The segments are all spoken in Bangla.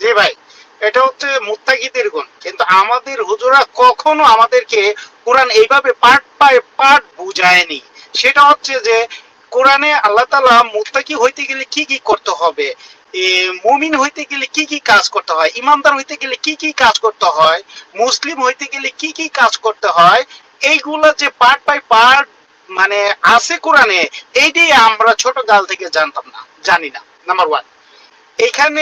জি ভাই, এটা হচ্ছে মুত্তাকিদের গুণ। কিন্তু আমাদের হুজুরা কখনো আমাদেরকে কোরআন এইভাবে পার্ট বাই পার্ট বুঝায়নি। সেটা হচ্ছে যে, কোরআনে আল্লাহ তালা মুত্তাকি হইতে গেলে কি কি করতে হবে? মুমিন হইতে গেলে কি কি কাজ করতে হয়? ইমানদার হইতে গেলে কি কি কাজ করতে হয়? মুসলিম হইতে গেলে কি কি কাজ করতে হয়? এইগুলা যে পার্ট বাই পার্ট মানে আছে কোরআনে, এইটাই আমরা ছোট কাল থেকে জানতাম না, জানি না নাম্বার ওয়ান এইখানে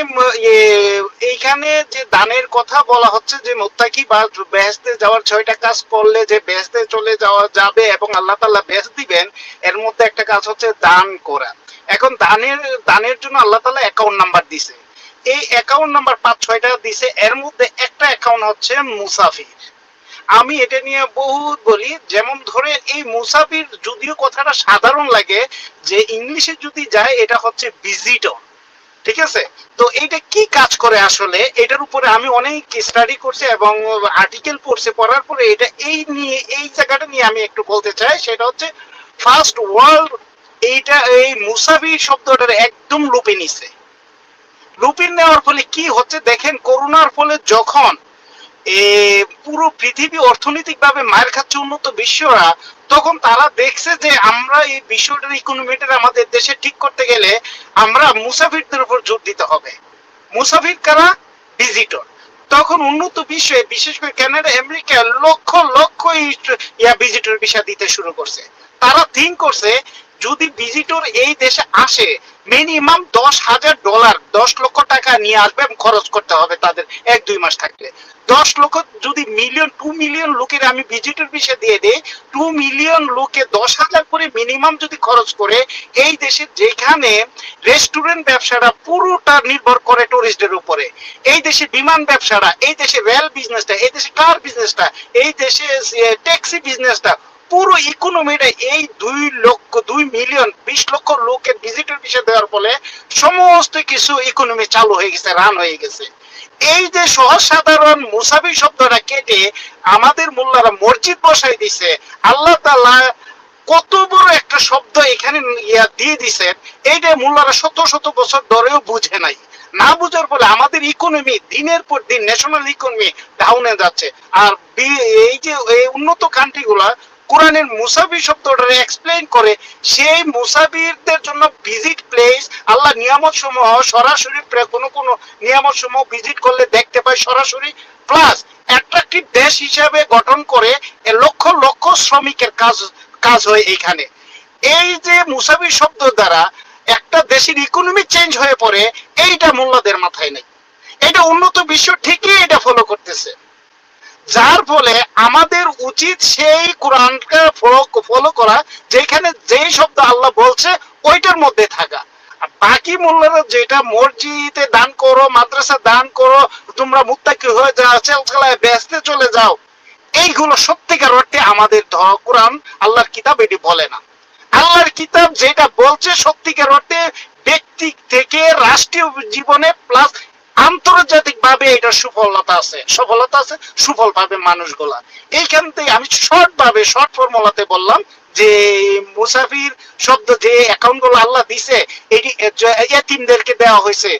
এইখানে যে দানের কথা বলা হচ্ছে যে মোত্তাকি বা বেহেস্তে যাওয়ার ছয়টা কাজ করলে যে বেহেস্তে চলে যাওয়া যাবে এবং আল্লাহ তাল্লাহ বেহেস্ত দিবেন, এর মধ্যে একটা কাজ হচ্ছে দান করা। এখন দানের দানের জন্য আল্লাহ তাল্লাহ অ্যাকাউন্ট নাম্বার দিছে। এই অ্যাকাউন্ট নাম্বার পাঁচ, ছয়টা দিছে, এর মধ্যে একটা অ্যাকাউন্ট হচ্ছে মুসাফির। আমি এটা নিয়ে বহুত বলি, যেমন ধরে এই মুসাফির যদিও কথাটা সাধারণ লাগে, যে ইংলিশে যদি যায়, এটা হচ্ছে ভিজিটর ঠিক আছে? তো এইটা কি কাজ করে আসলে? এটার উপরে আমি অনেক স্টাডি করছি এবং আর্টিকেল পড়ছে, পড়ার পরে এটা এই নিয়ে, এই জায়গাটা নিয়ে আমি একটু বলতে চাই, সেটা হচ্ছে ফার্স্ট ওয়ার্ল্ড এইটা, এই মুসাবি শব্দটার একদম লুপে নিছে। লুপিন নেওয়ার ফলে কি হচ্ছে? দেখেন, করোনার ফলে যখন পুরো পৃথিবী অর্থনৈতিকভাবে মায়ের খাচ্ছে উন্নত বিশ্বরা, তখন তারা দেখছে যে আমরা এই বিশ্বটার ইকোনমিটা আমাদের দেশে ঠিক করতে গেলে আমরা মুসাফিরদের উপর জোর দিতে হবে। মুসাফির কারা? ভিজিটর তখন উন্নত বিশ্বে, বিশেষ করে কানাডা, আমেরিকা, লক্ষ লক্ষ ইয়া ভিজিটর ভিসা দিতে শুরু করছে। তারা থিঙ্ক করছে যদি ভিজিটর এই দেশে আসে মিনিমাম দশ হাজার ডলার দশ লক্ষ টাকা নিয়ে আসবে এবং খরচ করতে হবে তাদের এক, দুই মাস থাকলে। দশ লক্ষ, যদি মিলিয়ন টু মিলিয়ন লোকের আমি ভিজিটর বিষয়ে দিয়ে দিই টু মিলিয়ন লোকে দশ হাজার করে মিনিমাম যদি খরচ করে, এই দেশে যেখানে রেস্টুরেন্ট ব্যবসাটা পুরোটা নির্ভর করে টুরিস্টদের উপরে। এই দেশে বিমান ব্যবসাটা, এই দেশে রেল বিজনেসটা এই দেশে কার বিজনেসটা এই দেশে ট্যাক্সি বিজনেসটা পুরো ইকোনমিটা এই দুই লক্ষ, দুই মিলিয়ন বিশ লক্ষ লোকের ভিজিটর বিষয় দেওয়ার ফলে সমস্ত কিছু ইকোনমি চালু হয়ে গেছে রান হয়ে গেছে। এই যে সহজ সাধারণ মুসাফি শব্দটা কেটে আমাদের মোল্লারা মসজিদ বসাই দিছে, আল্লাহ তাআলা কত বড় একটা শব্দ এখানে ইয়া দিয়ে দিছেন, এইটা মোল্লারা শত শত বছর ধরেও বুঝে নাই। না বুঝার ফলে আমাদের ইকোনমি দিনের পর দিন ন্যাশনাল ইকোনমি ডাউনে যাচ্ছে। আর এই যে উন্নত কান্ট্রি গুলা কোরআনের মুসাফির শব্দটা এক্সপ্লেইন করে, সেই মুসাফিরদের জন্য ভিজিট প্লেস আল্লাহ নিয়ামত সমূহ সরাসরি কোনো কোনো নিয়ামত সমূহ ভিজিট করলে দেখতে পাই সরাসরি। প্লাস অ্যাট্রাকটিভ দেশ হিসাবে গঠন করে লক্ষ লক্ষ শ্রমিকের কাজ কাজ হয় এইখানে। এই যে মুসাফির শব্দ দ্বারা একটা দেশের ইকোনমি চেঞ্জ হয়ে পড়ে, এইটা মোল্লাদের মাথায় নেই। এটা উন্নত বিশ্ব ঠিকই এটা ফলো করতেছে। যার ফলে আমাদের উচিত সেই কোরআনকে ফলো করা, যেখানে যেই শব্দ আল্লাহ বলছে, ওইটার মধ্যে থাকা। বাকি মূল্যরা যেটা মসজিদে দান করো মাদ্রাসা দান করো, তোমরা মুত্তাকি হয়ে যাও, চেলচেলায় ব্যস্তে চলে যাও, এইগুলো সত্যিকার অর্থে আমাদের কোরআন আল্লাহর কিতাব এটি বলে না। আল্লাহর কিতাব যেটা বলছে সত্যিকার অর্থে ব্যক্তি থেকে রাষ্ট্রীয় জীবনে প্লাস আন্তর্জাতিক ভাবে এটা সুফলতা আছে। সফলতা আছে সুফল পাবে মানুষগুলা। এইখান থেকে আমি শর্ট ভাবে শর্ট ফর্মুলাতে বললাম যে, মুসাফির শব্দ যে অ্যাকাউন্টগুলো আল্লাহ দিছে, এটি এতিমদেরকে দেওয়া হয়েছে।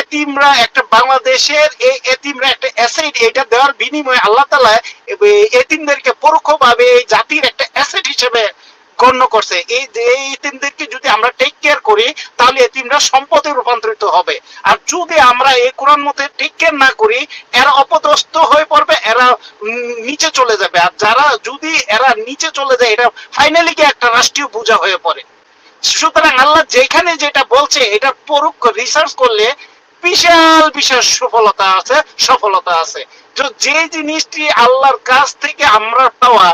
এতিমরা একটা বাংলাদেশের এই এতিমরা একটা অ্যাসেট, এটা দেওয়ার বিনিময়ে আল্লাহ তালা এতিমদেরকে পরোক্ষভাবে এই জাতির একটা অ্যাসেট হিসেবে গণ্য করছে। এই এই এতিমদেরকে যদি আমরা টেক কেয়ার করি, তাহলে এতিমরা সম্পদে রূপান্তরিত হবে। আর যদি আমরা এই কোরআন মতে টেক কেয়ার না করি, এরা অপদস্থ হয়ে পড়বে, এরা নিচে চলে যাবে। আর যারা যদি এরা নিচে চলে যায়, এটা ফাইনালি কি একটা রাষ্ট্রীয় পূজা হয়ে পড়ে। সুতরাং আল্লাহ যেখানে যেটা বলছে, এটা পরোক্ষ রিসার্চ করলে বিশাল বিশাল সফলতা আছে সফলতা আছে। যে জিনিসটি আল্লাহর কাছ থেকে আমরা পাওয়া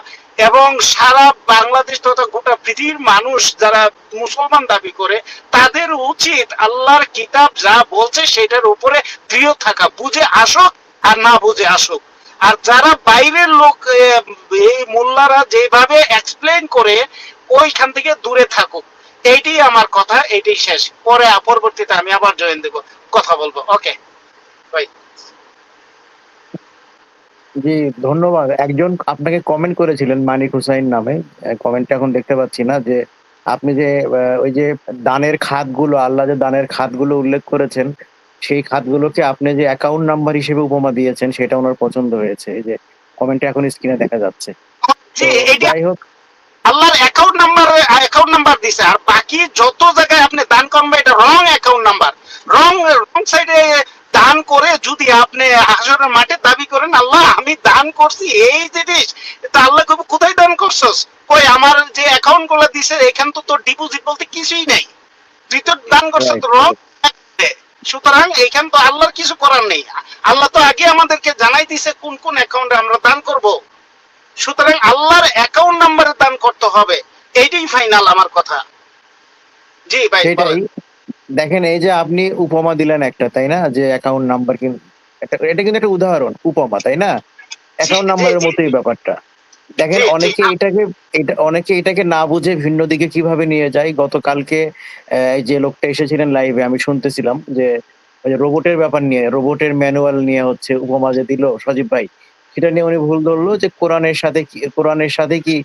এবং সারা বাংলাদেশ তথা গোটা পৃথিবীর মানুষ যারা মুসলমান দাবি করে, তাদের উচিত আল্লাহর কিতাব যা বলছে সেটার উপরে প্রিয় থাকা, বুঝে আসুক আর না বুঝে আসুক। আর যারা বাইরের লোক এই মোল্লারা যেভাবে এক্সপ্লেন করে, ওইখান থেকে দূরে থাকুক। এইটাই আমার কথা, এইটাই শেষ। পরে, পরবর্তীতে আমি আবার জয়েন দেব। কথা বলব। ওকে বাই জি ধন্যবাদ। একজন আপনাকে কমেন্ট করেছিলেন মানিক হুসাইন নামে। কমেন্টটা এখন দেখতে পাচ্ছি না যে আপনি যে ওই যে দানের খাতগুলো আল্লাহ যে দানের খাতগুলো উল্লেখ করেছেন সেই খাতগুলোকে আপনি যে অ্যাকাউন্ট নাম্বার হিসেবে উপমা দিয়েছেন সেটা ওনার পছন্দ হয়েছে। এই যে কমেন্টে এখন স্ক্রিনে দেখা যাচ্ছে। যাই হোক। আল্লাহর অ্যাকাউন্ট নাম্বার অ্যাকাউন্ট নাম্বার দিছে। আর বাকি যত জায়গায় আপনি দান করবেন এটা রং অ্যাকাউন্ট নাম্বার রং রং সাইডে দান করে যদি আপনি হাসরের মাঠে দাবি করেন আল্লাহ আমি দান করছি এই জিনিস তা আল্লাহ কবে কোথায় দান করছস? কই আমার যে অ্যাকাউন্টগুলো দিছে এখান তো তোর ডিপোজিট বলতে কিছুই নাই। তুই তো দান Right, তো রং সুতরাং এইখান তো আল্লাহর কিছু করার নেই। আল্লাহ তো আগে আমাদেরকে জানাই দিছে কোন কোন অ্যাকাউন্টে আমরা দান করব। সুতরাং আল্লাহর অ্যাকাউন্ট নাম্বারে দান করতে হবে। এইটাই ফাইনাল আমার কথা। জি ভাই। দেখেন এই যে আপনি উপমা দিলেন একটা তাই না? যে অ্যাকাউন্ট নাম্বার কিন্তু এটা- কিন্তু একটা উদাহরণ উপমা তাই না? অ্যাকাউন্ট নাম্বারের মতোই ব্যাপারটা। দেখেন অনেকে এটাকে এটা অনেকে এটাকে না বুঝে ভিন্ন দিকে কীভাবে নিয়ে যায়। গতকালকে যে লোকটা এসেছিলেন লাইভে আমি শুনতেছিলাম যে ওই যে রোবটের ব্যাপার নিয়ে রোবটের ম্যানুয়াল নিয়ে হচ্ছে উপমা যে দিল সজীব ভাই সেটা নিয়ে উনি ভুল ধরলো যে কোরআনের সাথে কি, কোরআনের সাথে কি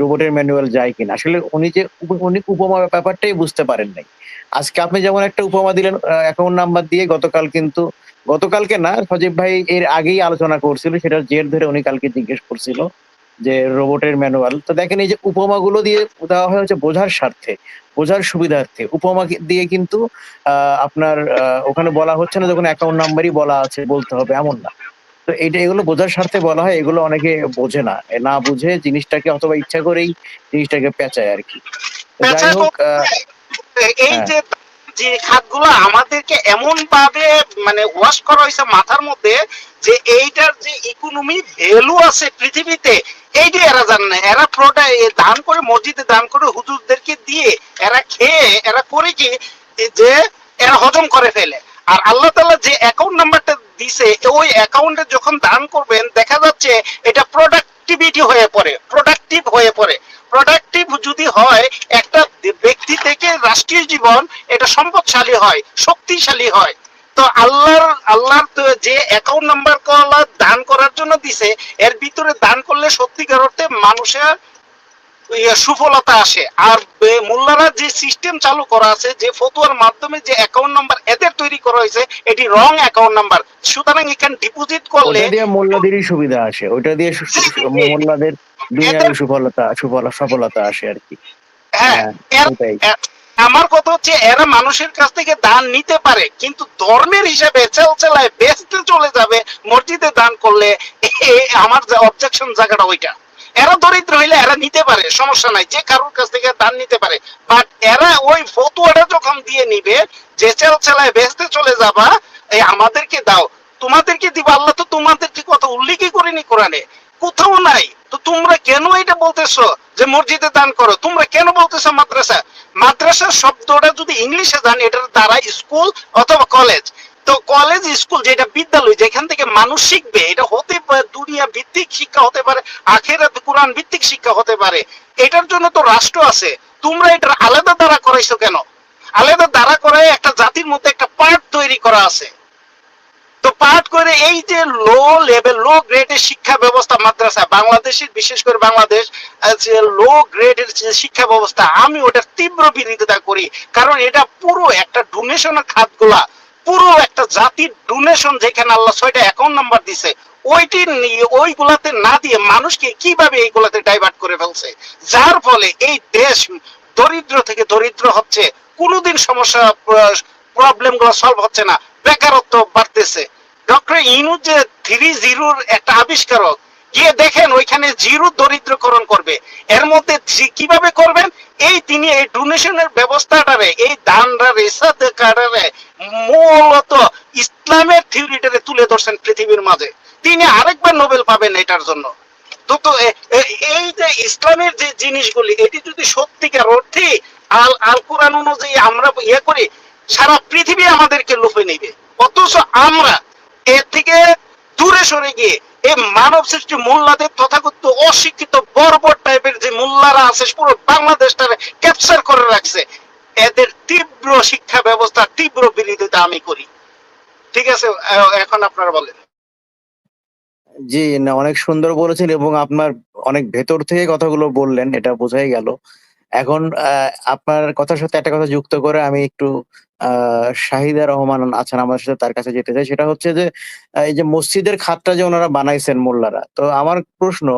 রোবটের ম্যানুয়াল যায় কিনা। আসলে উনি যে উনি উপমা ব্যাপারটাই বুঝতে পারেন নাই। আজকে আপনি যেমন একটা উপমা দিলেন অ্যাকাউন্ট নাম্বার দিয়ে গতকাল কিন্তু, গতকালকে না সজীব ভাই এর আগেই আলোচনা করছিল, সেটার জের ধরে উনি কালকে জিজ্ঞেস করছিল যে রোবটের ম্যানুয়াল। তো দেখেন এই যে উপমাগুলো দিয়ে দেওয়া হয় হচ্ছে বোঝার স্বার্থে, বোঝার সুবিধার্থে। উপমা দিয়ে কিন্তু আপনার ওখানে বলা হচ্ছে না যখন অ্যাকাউন্ট নাম্বারই বলা আছে বলতে হবে, এমন না। তো এইটা এগুলো বোঝার স্বার্থে বলা হয় এগুলো অনেকে বোঝে না। না বুঝে জিনিসটাকে অথবা ইচ্ছা করেই জিনিসটাকে পেঁচায় আর কি। যাই হোক এই হ্যাঁ। যে যে খাতগুলো আমাদেরকে এমন ভাবে মানে ওয়াশ করা হয়েছে মাথার মধ্যে যে এইটার যে ইকোনমি ভ্যালু আছে পৃথিবীতে এইটা এরা জানে না। এরা প্রোডাক্ট দান করে মসজিদে দান করে হুজুরদেরকে দিয়ে এরা খেয়ে এরা করে কি যে এরা হজম করে ফেলে। আর আল্লাহ তাআলা যে অ্যাকাউন্ট নাম্বারটা দিছে, ওই অ্যাকাউন্টে যখন দান করবেন, দেখা যাচ্ছে এটা প্রোডাক্টিভিটি হয়ে পড়ে প্রোডাক্টিভ হয়ে পড়ে। প্রোডাক্টিভ যদি হয়, একটা ব্যক্তি থেকে রাষ্ট্রীয় জীবন, এটা সম্পদশালী হয়, শক্তিশালী হয়। তো আল্লাহর আল্লাহর যে অ্যাকাউন্ট নাম্বার কলা দান করার জন্য দিছে, এর ভিতরে দান করলে সত্যিকার অর্থে মানুষের সুফলতা আসে। আর মোল্লারা যে সিস্টেম চালু করা আছে যে ফতুয়ার মাধ্যমে যে অ্যাকাউন্ট নাম্বার এদের তৈরি করা হয়েছে এটি রং অ্যাকাউন্ট নাম্বার সুতরাং এখানে ডিপোজিট করলে দিয়ে মোল্লাদেরই সুবিধা আসে। ওটা দিয়ে মোল্লাদের দুনিয়ার সুফলতা সুফল সফলতা আসে আর কি। হ্যাঁ হ্যাঁ, আমার কথা হচ্ছে এরা মানুষের কাছ থেকে দান নিতে পারে কিন্তু ধর্মের হিসেবে চেলচেলায় বেচতে চলে যাবে মসজিদে দান করলে। আমার যে অবজেকশন জায়গাটা ওইটা। এরা দরিদ্র হইলে এরা নিতে পারে, সমস্যা নাই, যে কারোর কাছ থেকে দান নিতে পারে। বাট এরা ওই ফতুয়াটা যখন দিয়ে নিবে, যে চেলচেলায় বেচতে চলে যাবা, এই আমাদেরকে দাও। তোমাদেরকে দিব, আল্লাহ তো তোমাদেরকে কথা উল্লেখই করেনি কোরআনে। কোথাও নাই। তো তোমরা কেন এটা বলতেছো যে মসজিদে দান করো? তোমরা কেন বলতেছো মাদ্রাসা? মাদ্রাসা শব্দটা যদি ইংলিশে জানি, এটার দ্বারা স্কুল অথবা কলেজ তো কলেজ স্কুল যেটা বিদ্যালয়, যেখান থেকে মানুষ শিখবে, এটা হতে পারে দুনিয়া ভিত্তিক শিক্ষা হতে পারে, আখেরাত কোরআন ভিত্তিক শিক্ষা হতে পারে। এটার জন্য তো রাষ্ট্র আছে। তোমরা এটার আলাদা দ্বারা করাইছো কেন? আলাদা দ্বারা করায় একটা জাতির মধ্যে একটা পার্ট তৈরি করা আছে। তো পাঠ করে এই যে লো লেভেল লো গ্রেডের শিক্ষা ব্যবস্থা মাদ্রাসা, বাংলাদেশের, বিশেষ করে বাংলাদেশ যে লো গ্রেডের যে শিক্ষা ব্যবস্থা, আমি ওটার তীব্র বিরোধিতা করি। কারণ এটা পুরো একটা ডোনেশনের খাতগুলা। পুরো একটা জাতির ডোনেশন যেখানে আল্লাহ ছয়টা অ্যাকাউন্ট নাম্বার দিছে, ওইটি নিয়ে, ওইগুলাতে না দিয়ে মানুষকে কীভাবে এইগুলাতে ডাইভার্ট করে ফেলছে? যার ফলে এই দেশ দরিদ্র থেকে দরিদ্র হচ্ছে, কোনোদিন সমস্যা প্রবলেমগুলো সলভ হচ্ছে না। বেকারত্ব বাড়তেছে। ডক্টর ইনু যে থ্রি জিরোর একটা আবিষ্কারক গিয়ে দেখেন ওইখানে জিরো দরিদ্রকরণ করবে। এর মধ্যে কীভাবে করবেন? এই তিনি এই ডোনেশনের ব্যবস্থাটারে এই দানরা রেসাদ কার্ডারে মূলত ইসলামের থিওরিটারে তুলে ধরছেন পৃথিবীর মাঝে। তিনি আরেকবার নোবেল পাবেন এটার জন্য। এই যে ইসলামের যে জিনিসগুলি, এটি যদি সত্যিকার অর্থে আল আল কোরআন অনুযায়ী আমরা ইয়ে করি, সারা পৃথিবী আমাদেরকে লুপে নিবে। অথচ আমরা এর থেকে দূরে সরে গিয়ে এই মানব সৃষ্টি মোল্লাদের তথাকথিত অশিক্ষিত বর্বর টাইপের যে মোল্লারা আছে, পুরো বাংলাদেশটারে ক্যাপচার করে রাখছে। এদের তীব্র শিক্ষা ব্যবস্থা তীব্র বিরোধিতা আমি করি। ঠিক আছে? এখন আপনারা বলেন। জি, না, অনেক সুন্দর বলেছেন এবং আপনার অনেক ভেতর থেকে কথাগুলো বললেন, এটা বোঝাই গেল। এখন আপনার কথার সাথে একটা কথা যুক্ত করে আমি একটু শাহিদা রহমান আছেন আমার সাথে, তার কাছে যেতে চাই। সেটা হচ্ছে যে এই যে মসজিদের খাতটা যে ওনারা বানাইছেন মোল্লারা, তো আমার প্রশ্ন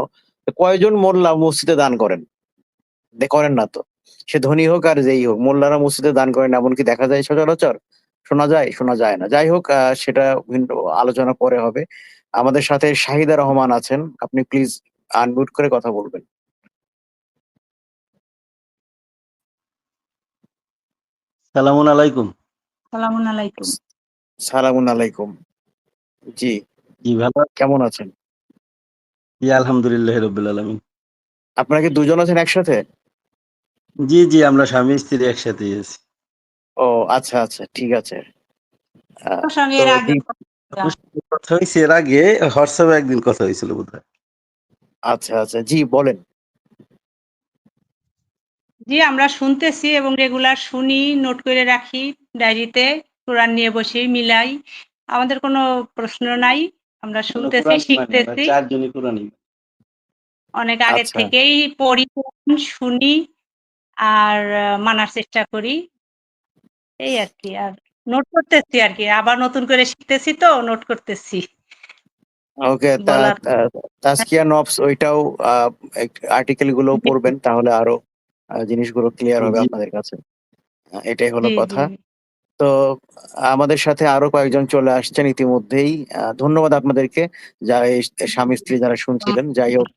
কয়জন মোল্লা মসজিদে দান করেন? করেন না তো। সে ধনী হোক আর যেই হোক, মোল্লারা মসজিদে দান করেন, এমনকি দেখা যায় সচরাচর, শোনা যায় শোনা যায় না। যাই হোক সেটা ভিন্ন আলোচনা পরে হবে। আমাদের সাথে শাহিদা রহমান আছেন, আপনি প্লিজ আনমিউট করে কথা বলবেন। সালামুন আলাইকুম। সালামুন আলাইকুম। সালামুন আলাইকুম। জি। জি ভালো কেমন আছেন? জি আলহামদুলিল্লাহ রবিল আলমিন। আপনারা কি দুজন আছেন একসাথে? জি জি আমরা স্বামী স্ত্রী একসাথে আছি। ও আচ্ছা আচ্ছা ঠিক আছে। কথা হয়েছে এর আগে হোয়াটসঅ্যাপে একদিন কথা হয়েছিল বোধহয়। আচ্ছা আচ্ছা জি বলেন। জি আমরা শুনতেছি এবং রেগুলার শুনি নোট করে রাখি ডায়েরিতে কোরআন নিয়ে বসি মিলাই। আমাদের কোনো প্রশ্ন নাই আমরা শুনতেছি শিখতেছি। অনেক আগে আচ্ছা। থেকেই পড়ি শুনি আর মানার চেষ্টা করি। এই আর কি আর নোট করতেছি আর কি আবার নতুন করে শিখতেছি তো নোট করতেছি। ওকে তাস্কিয়া নবস ওইটাও আর্টিকেলগুলো পড়বেন তাহলে আরও জিনিসগুলো ক্লিয়ার হবে আপনাদের কাছে। এটাই হলো কথা। তো আমাদের সাথে আরও কয়েকজন চলে আসছেন ইতিমধ্যেই। ধন্যবাদ আপনাদেরকে। যা স্বামী স্ত্রী যারা শুনছিলেন যাই হোক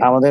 আমাদের